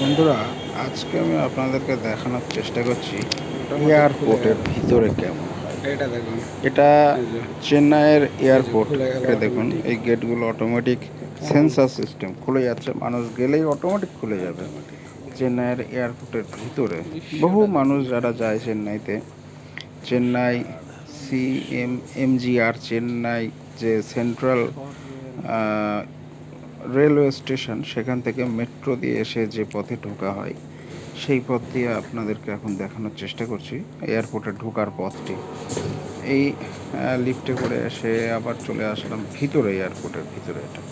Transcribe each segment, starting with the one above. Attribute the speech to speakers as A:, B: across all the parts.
A: বন্ধুরা আজকে আমি আপনাদেরকে দেখানোর চেষ্টা করছি এয়ারপোর্টের ভিতরে কেমন
B: এটা দেখুন।
A: এটা চেন্নাইয়ের এয়ারপোর্ট এটা দেখুন এই গেটগুলো অটোমেটিক সেন্সার সিস্টেম খুলে যাচ্ছে। মানুষ গেলেই অটোমেটিক খুলে যাবে চেন্নাইয়ের এয়ারপোর্টের ভিতরে। বহু মানুষ যারা যায় চেন্নাইতে Chennai C M MGR Chennai যে সেন্ট্রাল রেলওয়ে স্টেশন সেখান থেকে মেট্রো দিয়ে এসে যে পথে ঢোকা হয় সেই পথ দিয়ে আপনাদেরকে এখন দেখানোর চেষ্টা করছি এয়ারপোর্টে ঢোকার পথটি। এই লিফটে করে এসে আবার চলে আসলাম ভিতরে এয়ারপোর্টের ভিতরে এটা।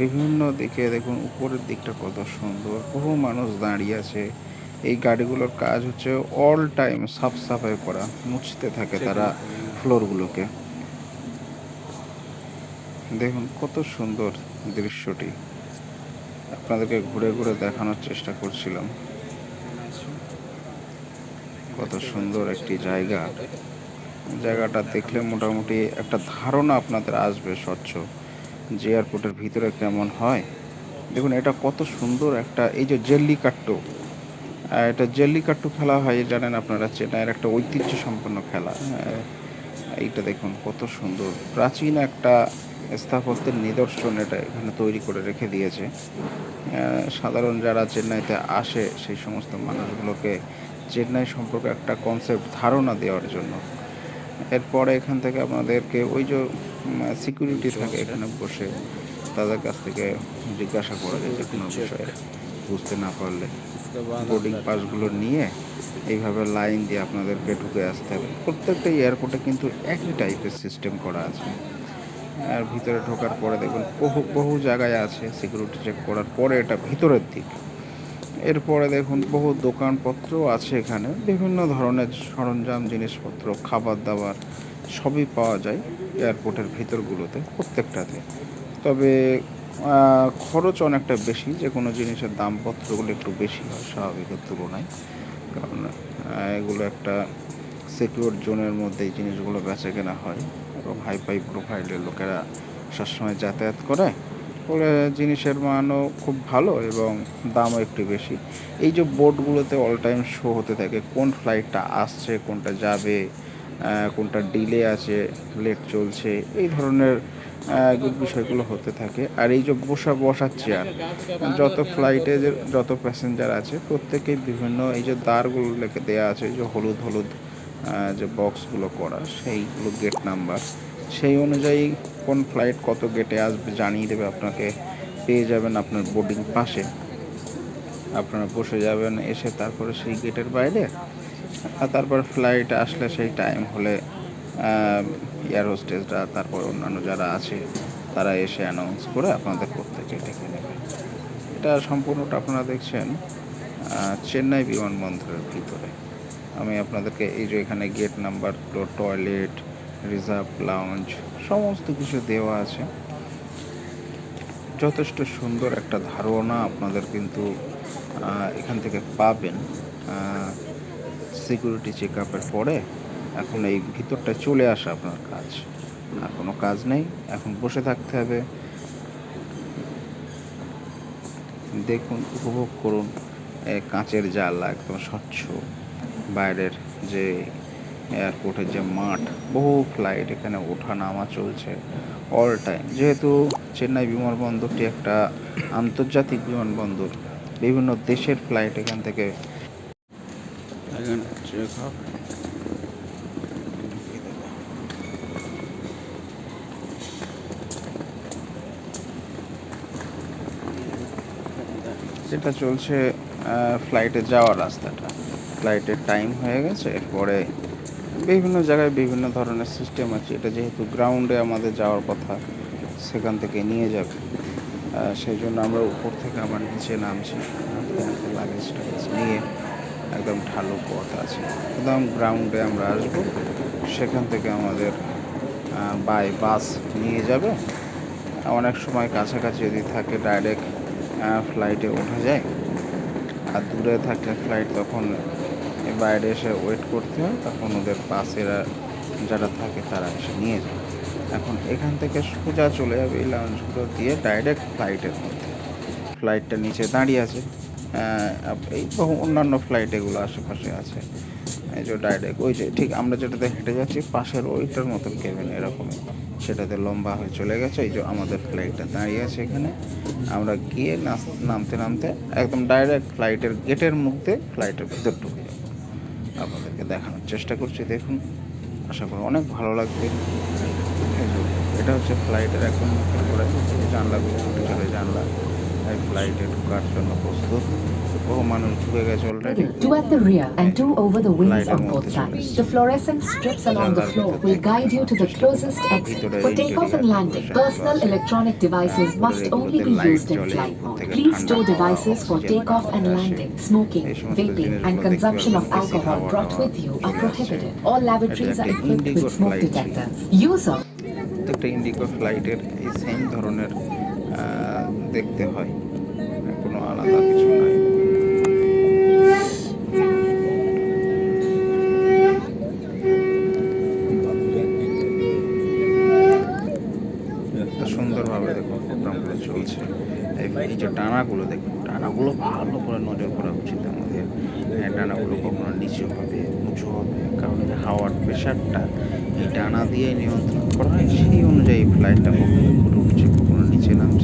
A: বিভিন্ন দিকে দেখুন উপরের দিকটা কত সুন্দর বহু মানুষ দাঁড়িয়ে আছে। এই গাড়িগুলোর কাজ হচ্ছে অল টাইম সাফ সাফাই করা মুছতে থাকে তারা ফ্লোরগুলোকে দেখুন কত সুন্দর দৃশ্যটি। আপনাদেরকে ঘুরে ঘুরে দেখানোর চেষ্টা করছিলাম। কত সুন্দর একটি জায়গা। জায়গাটা দেখলে মোটামুটি একটা ধারণা আপনাদের আসবে স্বচ্ছ যে এয়ারপোর্টের ভিতরে কেমন হয়। দেখুন এটা কত সুন্দর একটা এই যে জেল্লিকাট্টু আহ, এটা জেল্লিকাট্টু খেলা হয় জানেন আপনারা চেন্নাইয়ের একটা ঐতিহ্য সম্পন্ন খেলা। এইটা দেখুন, কত সুন্দর। প্রাচীন একটা স্থাপত্যের নিদর্শন এটা এখানে তৈরি করে রেখে দিয়েছে। সাধারণ যারা চেন্নাইতে আসে, সেই সমস্ত মানুষগুলোকে চেন্নাই সম্পর্কে একটা কনসেপ্ট ধারণা দেওয়ার জন্য। এরপরে এখান থেকে আপনাদেরকে ওই যে সিকিউরিটি থাকে এখানে বসে, তাদের কাছ থেকে জিজ্ঞাসা করা যায় যে কোনো বিষয়ে বুঝতে না পারলে। বোর্ডিং পাসগুলো নিয়ে এইভাবে লাইন দিয়ে আপনাদেরকে ঢুকে আসতে হবে। প্রত্যেকটা এয়ারপোর্টে কিন্তু একই টাইপের সিস্টেম করা আছে। আর ভিতরে ঢোকার পরে দেখুন, বহু বহু জায়গায় আছে সিকিউরিটি চেক করার পরে এটা ভিতরের দিক। এরপরে দেখুন, বহু দোকানপত্র আছে এখানে। বিভিন্ন ধরনের সরঞ্জাম, জিনিসপত্র, খাবার দাবার সবই পাওয়া যায় এয়ারপোর্টের ভিতরগুলোতে প্রত্যেকটাতে। তবে খরচ অনেকটা বেশি, যে কোনো জিনিসের দামপত্রগুলো একটু বেশি হয় স্বাভাবিকের তুলনায়। কারণ এগুলো একটা সিকিউর জোনের মধ্যে এই জিনিসগুলো বেচা কেনা হয় এবং হাই ফাই প্রোফাইলের লোকেরা সবসময় যাতায়াত করে। ফলে জিনিসের মানও খুব ভালো এবং দামও একটু বেশি। এই যে বোর্ডগুলোতে অল টাইম শো হতে থাকে, কোন ফ্লাইটটা আসছে, কোনটা যাবে কোনটা ডিলে আছে, লেট চলছে, এই ধরনের বিষয়গুলো হতে থাকে। আর এই যে বসা বসার চেয়ার যত ফ্লাইটে যে যত প্যাসেঞ্জার আছে প্রত্যেকেই বিভিন্ন এই যে দ্বারগুলো লেখে দেওয়া আছে যে হলুদ হলুদ যে বক্সগুলো করা, সেইগুলো গেট নাম্বার সেই অনুযায়ী কোন ফ্লাইট কত গেটে আসবে জানিয়ে দেবে আপনাকে। পেয়ে যাবেন আপনার বোর্ডিং পাশে। আপনারা বসে যাবেন, এসে তারপরে সেই গেটের বাইরে আর তারপর ফ্লাইট আসলে সেই টাইম হলে এয়ার হোস্টেসরা তারপর অন্যান্য যারা আছে, তারা এসে অ্যানাউন্স করে আপনাদের প্রত্যেকে ডেকে নেবে। এটা সম্পূর্ণটা আপনারা দেখছেন চেন্নাই বিমানবন্দরের ভিতরে। আমি আপনাদেরকে এই যে এখানে gate number toilet reserve lounge সমস্ত কিছু দেওয়া আছে। যথেষ্ট সুন্দর একটা ধারণা আপনাদের কিন্তু এখান থেকে পাবেন। সিকিউরিটি চেক আপের পরে এখন এই ভিতরটা চলে আসা আপনার কাজ। আর কোনো কাজ নেই, এখন বসে থাকতে হবে। দেখুন, উপভোগ করুন কাঁচের জানলা একদম স্বচ্ছ। বাইরের যে এয়ারপোর্টের যে মাঠ, বহু ফ্লাইট এখানে ওঠা নামা চলছে অল টাইম যেহেতু চেন্নাই বিমানবন্দরটি একটা আন্তর্জাতিক বিমানবন্দর, বিভিন্ন দেশের ফ্লাইট এখান থেকে এখানে check up। যেটা চলছে ফ্লাইটে যাওয়ার রাস্তাটা। ফ্লাইটের টাইম হয়ে গেছে, এরপরে বিভিন্ন জায়গায় বিভিন্ন ধরনের সিস্টেম আছে। এটা যেহেতু গ্রাউন্ডে আমাদের যাওয়ার কথা, সেখান থেকে নিয়ে যাবে। সেই জন্য আমরা উপর থেকে আমার নিচে নামছি। লাগেজ নিয়ে একদম ঢালু পথ আছে। একদম গ্রাউন্ডে আমরা আসব। সেখান থেকে আমাদের বাই বাস নিয়ে যাবে। অনেক সময় কাছাকাছি যদি থাকে ডাইরেক্ট ফ্লাইটে ওঠা যায়। আর দূরে থাকলে ফ্লাইট তখন বাইরে এসে ওয়েট করতে হয়। তখন ওদের পাশেরা যারা থাকে তারা এসে নিয়ে যায়। এখন এখান থেকে সোজা চলে যাবে এই লাউঞ্জগুলো দিয়ে ডাইরেক্ট ফ্লাইটের মধ্যে। ফ্লাইটটা নিচে দাঁড়িয়ে আছে। এই অন্যান্য ফ্লাইট এগুলো আশেপাশে আছে। এই যে ডাইরেক্ট ওই যে ঠিক আমরা যেটাতে হেঁটে যাচ্ছি, পাশের ওইটার মতন কেবিন এরকমই। সেটাতে লম্বা হয়ে চলে গেছে, এই যে আমাদের ফ্লাইটটা দাঁড়িয়ে আছে এখানে। আমরা গিয়ে নামতে নামতে একদম ডাইরেক্ট ফ্লাইটের গেটের মধ্যে ফ্লাইটের ভিতর ঢুকে যাব। আপনাদেরকে দেখানোর চেষ্টা করছি, দেখুন। আশা করি অনেক ভালো লাগবে। এটা হচ্ছে ফ্লাইটের একদম মুখের পরে জানলাগুলো ছোটো ছোটো জানলা। এই ফ্লাইটে ঢোকার জন্য প্রস্তুত বহু মানুষ ঢুকে গেছে already
B: Two at the rear and two over the wings
A: Light
B: on
A: and
B: both
A: multi-choice.
B: sides. The fluorescent strips along the floor will guide you to the closest exit. For takeoff and landing, personal electronic devices must only be used in flight mode. Please store devices for takeoff and landing. Smoking, vaping, and consumption of alcohol brought with you are prohibited. All lavatories are equipped with smoke detectors. Use of
A: প্রত্যেকটা Indigo ফ্লাইটের এই same ধরনের আহ, দেখতে হয়। কোনো আলাদা কিছু নাই। সুন্দরভাবে দেখুন প্রোগ্রামগুলো চলছে। এই যে ডানাগুলো দেখুন ডানাগুলো ভালো করে নজর করা উচিত আমাদের। হ্যাঁ, ডানাগুলো কখনো নিচু হবে উঁচু হবে কারণ যে হাওয়ার প্রেশারটা এই ডানা দিয়ে নিয়ন্ত্রণ করা হয় সেই অনুযায়ী ফ্লাইটটা কখনো উঠছে কখনো নিচে নামছে।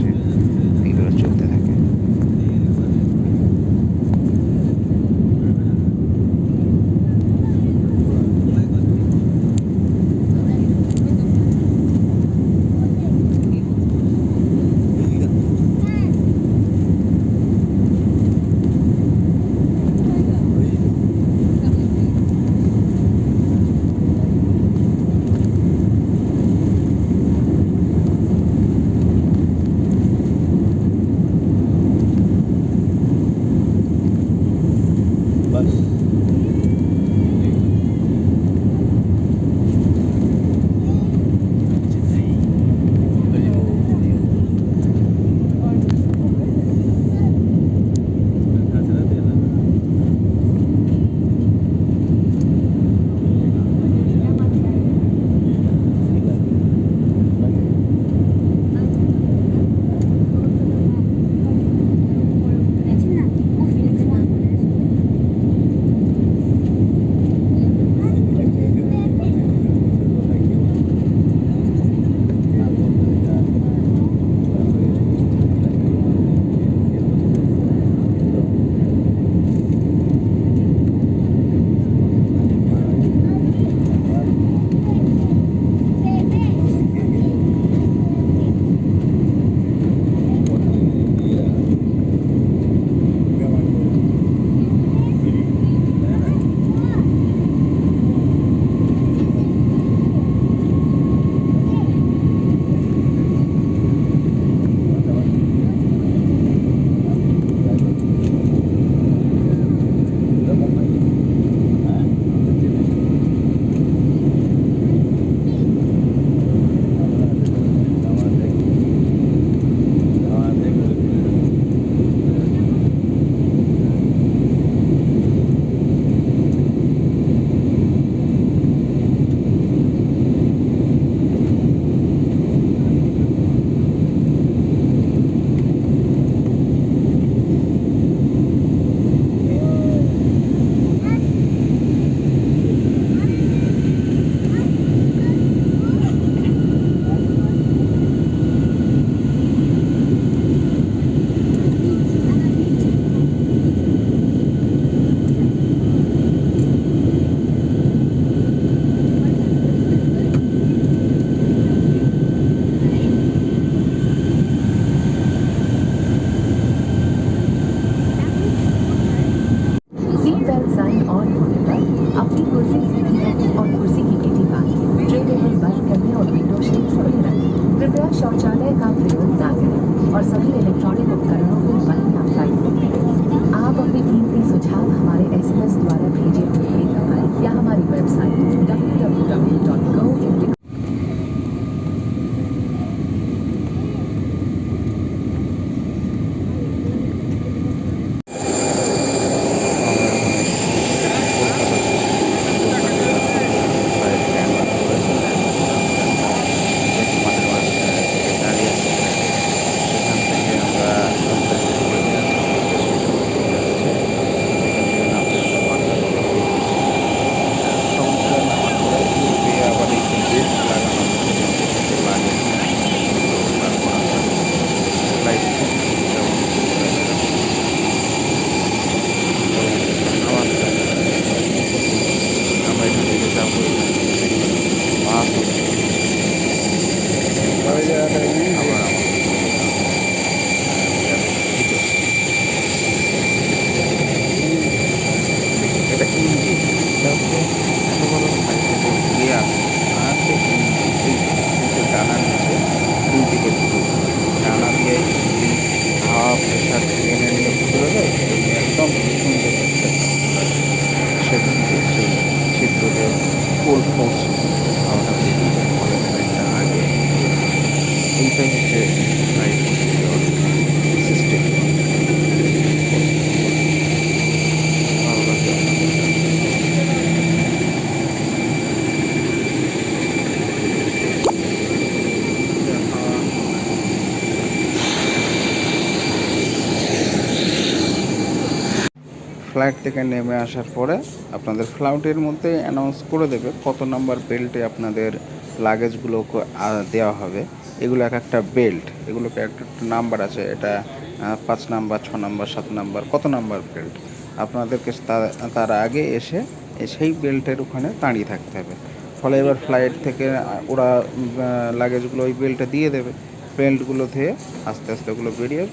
A: ভাব প্রেশার ট্রেনের চলে একদম সুন্দর লাগছে সেদিন সেই চিত্রকে ফুল ফোর্স সিস্টেম ফ্লাইট থেকে নেমে আসার পরে আপনাদের ফ্লাউটের মধ্যে অ্যানাউন্স করে দেবে কত নাম্বার বেল্টে আপনাদের লাগেজগুলো দেওয়া হবে। এগুলো এক একটা বেল্ট এগুলোকে একটা নাম্বার আছে। এটা পাঁচ নাম্বার ছ নাম্বার সাত নাম্বার কত নাম্বার বেল্ট আপনাদেরকে তার আগে এসে, সেই বেল্টের ওখানে দাঁড়িয়ে থাকতে হবে। ফলে এবার ফ্লাইট থেকে ওরা লাগেজগুলো ওই বেল্টে দিয়ে দেবে। বেল্টগুলো থেকে আস্তে আস্তে ওগুলো বেরিয়ে